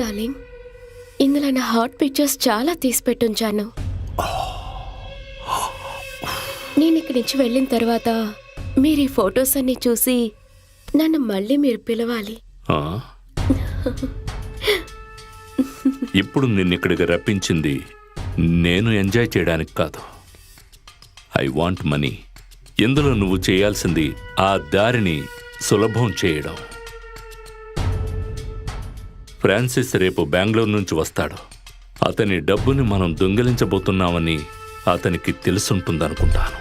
Darling ఇందులో నా hot pictures చాలా తీసి పెట్టుంచాను నేను ఇక్కడి నుంచి వెళ్ళిన తర్వాత మీరు ఈ ఫొటోస్ అన్ని చూసి నన్ను మళ్ళీ మీరు పిలవాలి. ఇప్పుడు నిన్ను ఇక్కడికి రప్పించింది నేను ఎంజాయ్ చేయడానికి కాదు. I want money. ఇందులో నువ్వు చేయాల్సింది ఆ దారిని సులభం చేయడం. ఫ్రాన్సిస్ రేపు బెంగళూరు నుంచి వస్తాడు. అతని డబ్బుని మనం దొంగిలించబోతున్నామని అతనికి తెలుసుంటుందనుకుంటాను.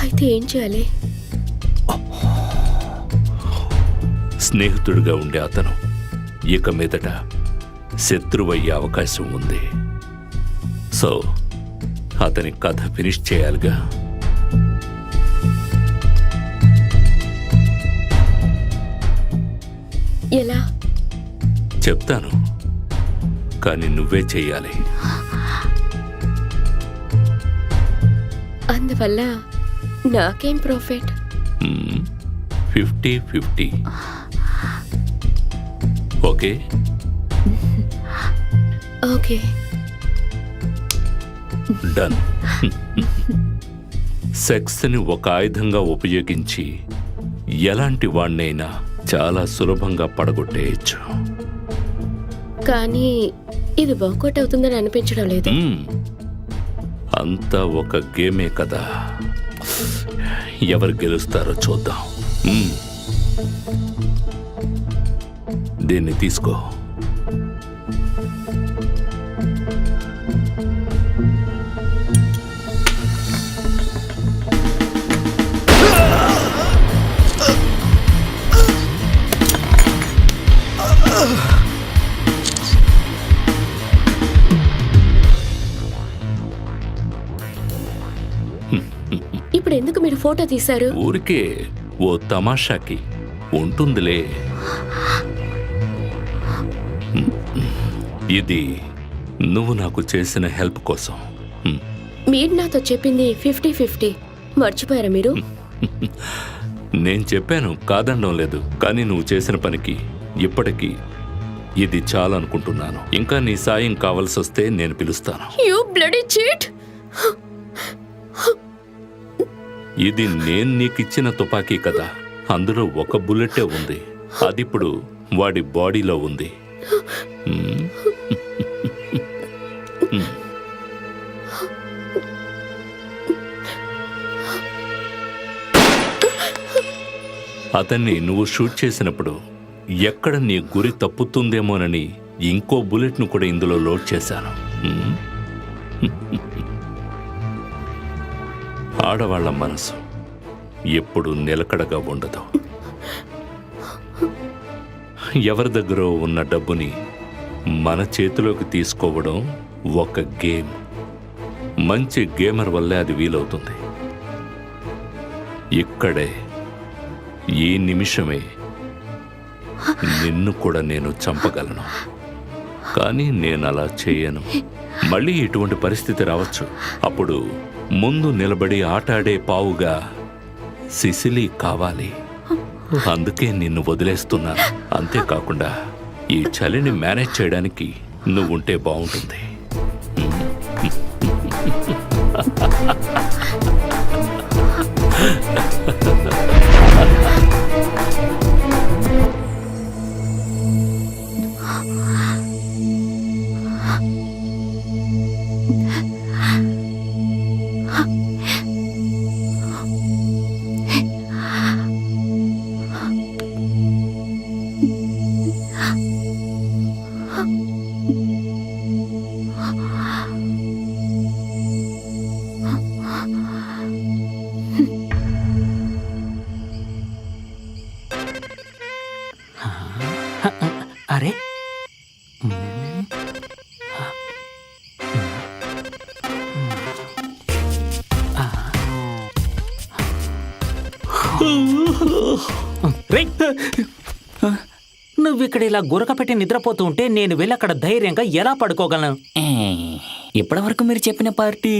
అయితే ఏం చేయాలి? స్నేహితుడిగా ఉండే అతను ఇక మీదట శత్రువయ్యే అవకాశం ఉంది. సో అతని కథ ఫినిష్ చేయాలిగా? ఎలా? చెప్తాను. కానీ నువ్వే చెయ్యాలి. అందువల్ల నాకేం profit fifty fifty. Okay? Okay. Done. సెక్స్ని ఒక ఆయుధంగా ఉపయోగించి ఎలాంటి వాణ్ణైనా చాలా సులభంగా పడగొట్టేయచ్చు. కానీ ఇది వర్కౌట్ అవుతుందని అనిపించడం లేదు. అంతా ఒక గేమే కదా. ఎవరు గెలుస్తారో చూద్దాం. దీన్ని తీసుకో. ఇప్పుడు ఎందుకు మీరు ఫోటో తీశారు? ఊరికే ఓ తమాషాకి ఉంటుందిలే. ఇది నువ్వు నాకు చేసిన హెల్ప్ కోసం. మీరు నాతో చెప్పింది ఫిఫ్టీ ఫిఫ్టీ. మర్చిపోయారా మీరు? నేను చెప్పాను కాదనడం లేదు. కానీ నువ్వు చేసిన పనికి ఇప్పటికీ ఇది చాలనుకుంటున్నాను. ఇంకా నీ సాయం కావలసి వస్తే నేను పిలుస్తాను. యూ బ్లడీ చీట్ ఇది నేను నీకిచ్చిన తుపాకీ కదా. అందులో ఒక బుల్లెటే ఉంది. అది ఇప్పుడు వాడి బాడీలో ఉంది. అతన్ని నువ్వు షూట్ చేసినప్పుడు ఎక్కడ నీ గురి తప్పుతుందేమోనని ఇంకో బుల్లెట్ను కూడా ఇందులో లోడ్ చేశాను. ఆడవాళ్ళ మనసు ఎప్పుడు నిలకడగా ఉండదు. ఎవరి దగ్గర ఉన్న డబ్బుని మన చేతిలోకి తీసుకోవడం ఒక గేమ్. మంచి గేమర్ వల్లే అది వీలవుతుంది. ఇక్కడే ఈ నిమిషమే నిన్ను కూడా నేను చంపగలను. కానీ నేను అలా చేయను. మళ్ళీ ఇటువంటి పరిస్థితి రావచ్చు. అప్పుడు ముందు నిలబడి ఆటాడే పావుగా సిసిలి కావాలి. అందుకే నిన్ను వదిలేస్తున్నాను. అంతేకాకుండా ఈ చలిని మేనేజ్ చేయడానికి నువ్వుంటే బాగుంటుంది. అరే నువ్వు ఇక్కడ ఇలా గురక పెట్టి నిద్రపోతూ ఉంటే నేను వెళ్ళి అక్కడ ధైర్యంగా ఎలా పడుకోగలను? ఇప్పటి వరకు మీరు చెప్పిన పార్టీ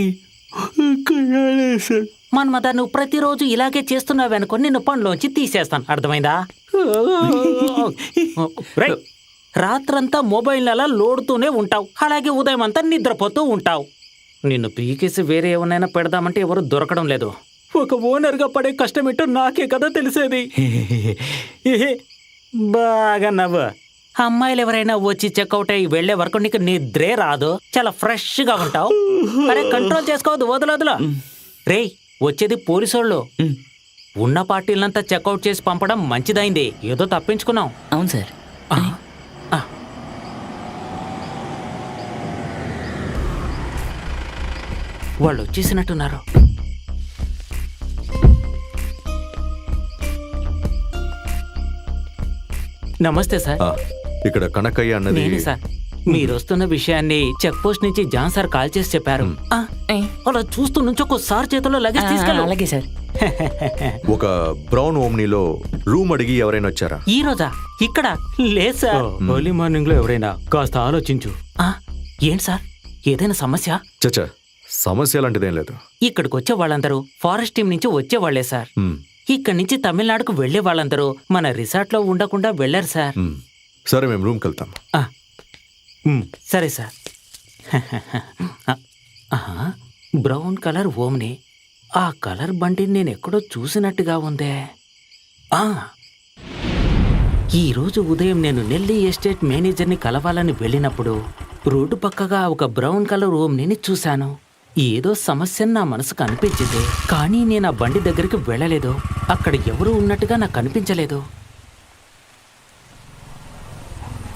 మన్మద నువ్వు ప్రతిరోజు ఇలాగే చేస్తున్నావనుకో నిన్ను పనిలోంచి తీసేస్తాను. అర్థమైందా? రాత్రంతా మొబైల్ అలా లోడుతూనే ఉంటావు. అలాగే ఉదయం అంతా నిద్రపోతూ ఉంటావు. నిన్ను పీకేసి వేరే ఏమన్నా పెడదామంటే ఎవరు దొరకడం లేదు. ఒక ఓనర్గా పడే కష్టం ఏంటో నాకే కదా తెలిసేది. బాగా నవ్వు. అమ్మాయిలు ఎవరైనా వచ్చి చెక్అవుట్ అయ్యి వెళ్ళే వరకు నీకు నిద్రే రాదు. చాలా ఫ్రెష్గా ఉంటావు. అరే కంట్రోల్ చేసుకోవద్దు వదలొదలు రేయ్ వచ్చేది పోలీసోళ్ళు. ఉన్న పార్టీలంతా చెక్అవుట్ చేసి పంపడం మంచిదైంది. ఏదో తప్పించుకున్నాం. అవును సార్. వాళ్ళు వచ్చేసినట్టున్నారు నమస్తే సార్. ఆ, ఇక్కడ కనకయ్య అన్నది నేనే సార్ మీరు వస్తున్న విషయాన్ని చెక్ పోస్ట్ నుంచి జాన్ సార్ కాల్ చేసి చెప్పారు. ఆ, ఏ, అలా చూస్తూ నుంచి ఒక్కోసారి చేతిలో ఆ, లగేజ్ తీసుకెళ్ళు. అలాగే సార్. ఒక బ్రౌన్ ఓమ్నీలో రూమ్ అడిగి ఎవరైనా వచ్చారా? ఈ రోజా? ఇక్కడ? లేదు సార్. ఎర్లీ మార్నింగ్లో ఎవరైనా కాస్త ఆలోచించు. ఏంటి సార్? ఏదైనా సమస్య? చచ్చా సమస్య లాంటిదేం లేదు. ఇక్కడికి వచ్చే వాళ్ళందరూ ఫారెస్ట్ టీం నుంచి వచ్చే వాళ్ళే సార్. మ్, ఇక్కడి నుంచి తమిళనాడుకు వెళ్ళే వాళ్ళందరూ మన రిసార్ట్లో ఉండకుండా వెళ్ళారు సార్. సరే మేము రూమ్కి వెళ్తాం. ఆ, సరే సార్. ఆ, ఆహా, బ్రౌన్ కలర్ ఓమ్ని. ఆ కలర్ బండిని నేను ఎక్కడో చూసినట్టుగా ఉందే. ఆ, ఈరోజు ఉదయం నేను నెల్లి ఎస్టేట్ మేనేజర్ని కలవాలని వెళ్ళినప్పుడు రోడ్డు పక్కగా ఒక బ్రౌన్ కలర్ ఓమ్ని చూశాను. ఏదో సమస్య నా మనసుకు అనిపించింది. కానీ నేను ఆ బండి దగ్గరికి వెళ్ళలేదు. అక్కడ ఎవరు ఉన్నట్టుగా నాకు అనిపించలేదు.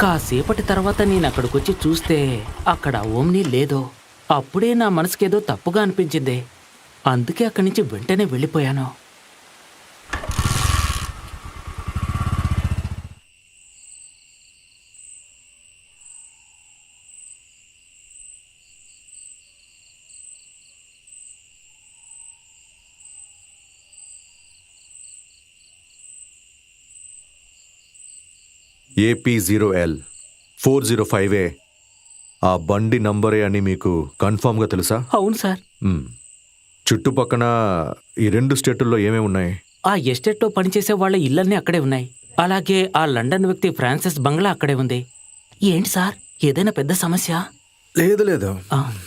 కాసేపటి తర్వాత నేను అక్కడికొచ్చి చూస్తే అక్కడ ఓమ్ని లేదో. అప్పుడే నా మనసుకేదో తప్పుగా అనిపించింది. అందుకే అక్కడి నుంచి వెంటనే వెళ్ళిపోయాను. AP zero L four zero five A ఆ బండి నంబరే అని మీకు కన్ఫామ్గా తెలుసా? అవును సార్. చుట్టుపక్కన ఈ రెండు స్టేటుల్లో ఏమేమి ఉన్నాయి? ఆ ఎస్టేట్లో పనిచేసే వాళ్ళ ఇళ్ళన్నీ అక్కడే ఉన్నాయి. అలాగే ఆ లండన్ వ్యక్తి ఫ్రాన్సిస్ బంగ్లా అక్కడే ఉంది. ఏంటి సార్? ఏదైనా పెద్ద సమస్య? లేదు లేదు. ఆ,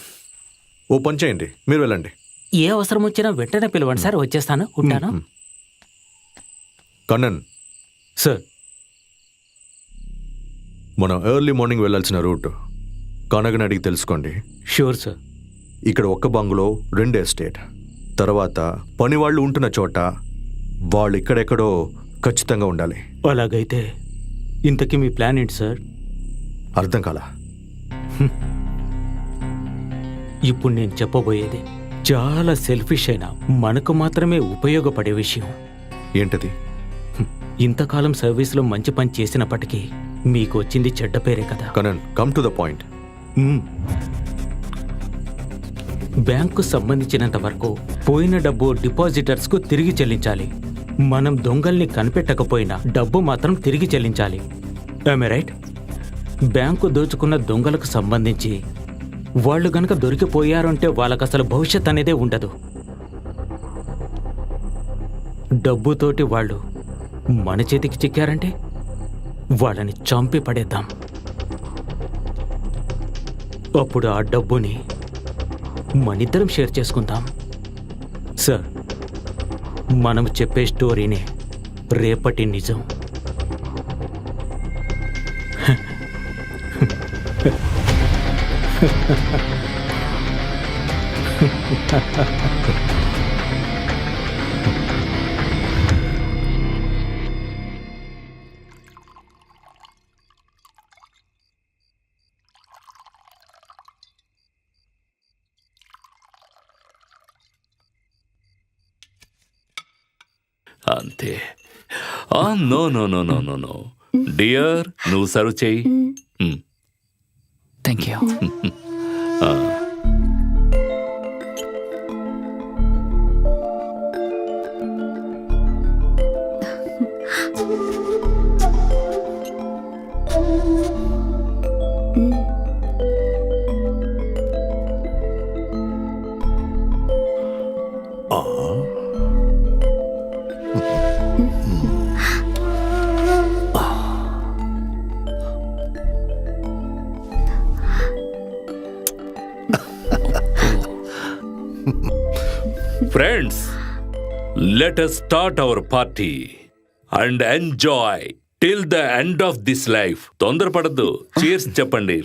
ఓ పని చేయండి. మీరు వెళ్ళండి. ఏ అవసరం వచ్చినా వెంటనే పిలవండి సార్. వచ్చేస్తాను ఉంటాను. కన్నన్. సార్ మనం ఎర్లీ మార్నింగ్ వెళ్ళాల్సిన రూట్. కనగని అడిగి తెలుసుకోండి. షూర్ సార్ ఇక్కడ ఒక్క బంగులో రెండు ఎస్టేట్. తర్వాత పని వాళ్ళు ఉంటున్న చోట వాళ్ళు ఇక్కడెక్కడో ఖచ్చితంగా ఉండాలి. అలాగైతే ఇంతకీ మీ ప్లాన్ ఏంటి సార్ అర్థం కాలా? ఇప్పుడు నేను చెప్పబోయేది చాలా సెల్ఫిష్ అయిన మనకు మాత్రమే ఉపయోగపడే విషయం. ఏంటది. ఇంతకాలం సర్వీస్లో మంచి పని చేసినప్పటికీ మీకు వచ్చింది చెడ్డ పేరే కదా. Kannan come to the point. Bank సంబంధించినంత వరకు పోయిన డబ్బు డిపాజిటర్స్కు తిరిగి చెల్లించాలి. మనం దొంగల్ని కనిపెట్టకపోయినా డబ్బు మాత్రం తిరిగి చెల్లించాలి. రైట్ బ్యాంకు దోచుకున్న దొంగలకు సంబంధించి వాళ్ళు గనక దొరికిపోయారంటే వాళ్ళకి అసలు భవిష్యత్ అనేదే ఉండదు. డబ్బుతోటి వాళ్ళు మన చేతికి చిక్కారంటే? వాళ్ళని చంపి పడేద్దాం. అప్పుడు ఆ డబ్బుని మనిద్దరం షేర్ చేసుకుందాం. సార్ మనం చెప్పే స్టోరీనే రేపటి నిజం. అంతే no no no no no no dear నువ్వు సర్వ్ చేయి. థ్యాంక్ యూ ఆ. Friends let us start our party and enjoy till the end of this life తొందరపడద్దు. Cheers చెప్పండి.